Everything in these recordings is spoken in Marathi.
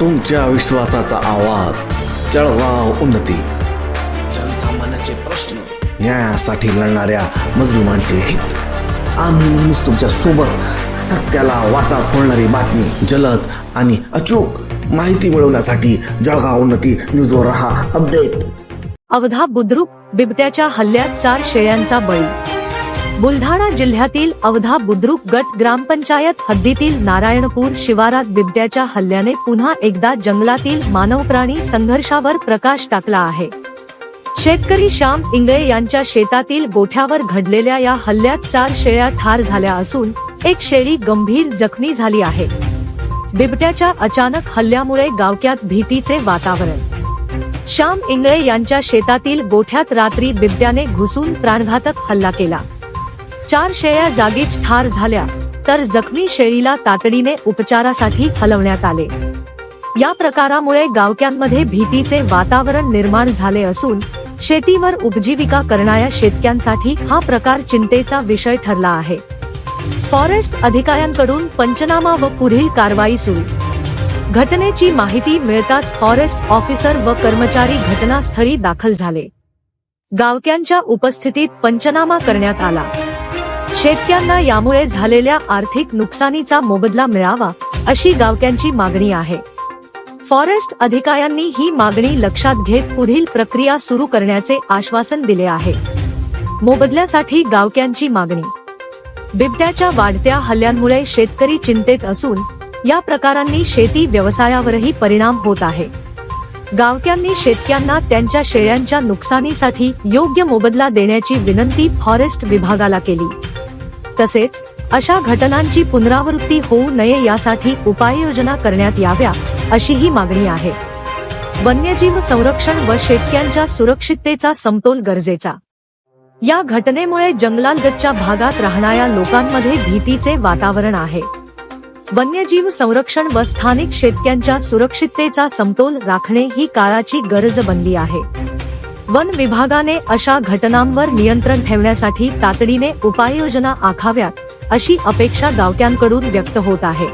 तुमच्या विश्वासाचा आवाज. जळगाव उन्नती. जनसामान्याचे प्रश्न न्यायासाठी लढणाऱ्या मजलुमांचे हित. आम्ही नेहमीच तुमच्यासोबत सत्याला वाचा फोडणारी बातमी जलद आणि अचूक माहिती मिळवण्यासाठी जळगाव उन्नती न्यूजवर रहा. अपडेट. अवधा बुद्रुक बिबट्याच्या हल्ल्यात चार शेळ्यांचा बळी. बुलढाणा जिल्ह्यातील अवधा बुद्रुक गट ग्रामपंचायत हद्दीतील नारायणपूर शिवारात बिबट्याच्या हल्ल्याने पुन्हा एकदा जंगलातील मानव प्राणी संघर्षावर प्रकाश टाकला आहे. शेतकरी श्याम इंगळे यांच्या शेतातील गोठ्यावर घडलेल्या या हल्ल्यात चार शेळ्या ठार झाल्या असून एक शेळी गंभीर जखमी झाली आहे. बिबट्याच्या अचानक हल्ल्यामुळे गावक्यात भीतीचे वातावरण. श्याम इंगळे यांच्या शेतातील गोठ्यात रात्री बिबट्याने घुसून प्राणघातक हल्ला केला. चार शेळ्या जागीच ठार झाल्या तर जखमी शेळीला तातडीने उपचारासाठी हलवण्यात आले. या प्रकारामुळे गावक्यांमध्ये भीतीचे वातावरण निर्माण झाले असून शेतीवर उपजीविका करणाऱ्या शेतक्यांसाठी हा प्रकार चिंतेचा विषय ठरला आहे. फॉरेस्ट अधिकाऱ्यांकडून पंचनामा व पुढील कारवाई सुरू. घटनेची माहिती मिळताच फॉरेस्ट ऑफिसर व कर्मचारी घटनास्थळी दाखल झाले. गावक्यांच्या उपस्थितीत पंचनामा करण्यात आला. शेतकऱ्यांना यामुळे झालेल्या आर्थिक नुकसानीचा मोबदला मिळावा अशी गावक्यांची मागणी आहे. फॉरेस्ट अधिकाऱ्यांनी ही मागणी लक्षात घेत पुढील प्रक्रिया सुरू करण्याचे आश्वासन दिले आहे. मोबदल्यासाठी गावक्यांची मागणी. बिबट्याच्या वाढत्या हल्ल्यांमुळे शेतकरी चिंतेत असून या प्रकारांनी शेती व्यवसायावरही परिणाम होत आहे. गावक्यांनी शेतकऱ्यांना त्यांच्या शेळ्यांच्या नुकसानीसाठी योग्य मोबदला देण्याची विनंती फॉरेस्ट विभागाला केली. तसेच अशा घटनांची पुनरावृत्ती होऊ नये यासाठी उपाययोजना करण्यात याव्या अशी ही मागणी आहे. वन्यजीव संरक्षण व शेतकऱ्यांच्या सुरक्षिततेचा समतोल गरजेचा. या घटनेमुळे जंगलालगतच्या भागात राहणाऱ्या लोकांमध्ये भीतीचे वातावरण आहे. वन्यजीव संरक्षण व स्थानिक शेतक्यांच्या सुरक्षिततेचा समतोल राखणे ही काळाची गरज बनली आहे. वन विभागाने अशा घटनांवर नियंत्रण ठेवण्यासाठी तातडीने उपाययोजना आखाव्यात अशी अपेक्षा गावक्यांकडून व्यक्त होत आहे.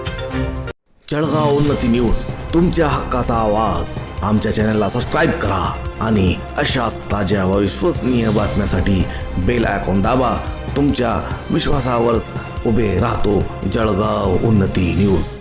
जळगाव उन्नती न्यूज तुमच्या हक्काचा आवाज. आमच्या चॅनलला सबस्क्राईब करा आणि अशाच ताज्या व विश्वसनीय बातम्यासाठी बेल आयकॉन दाबा. तुमच्या विश्वासावरच उभे राहतो जळगाव उन्नती न्यूज.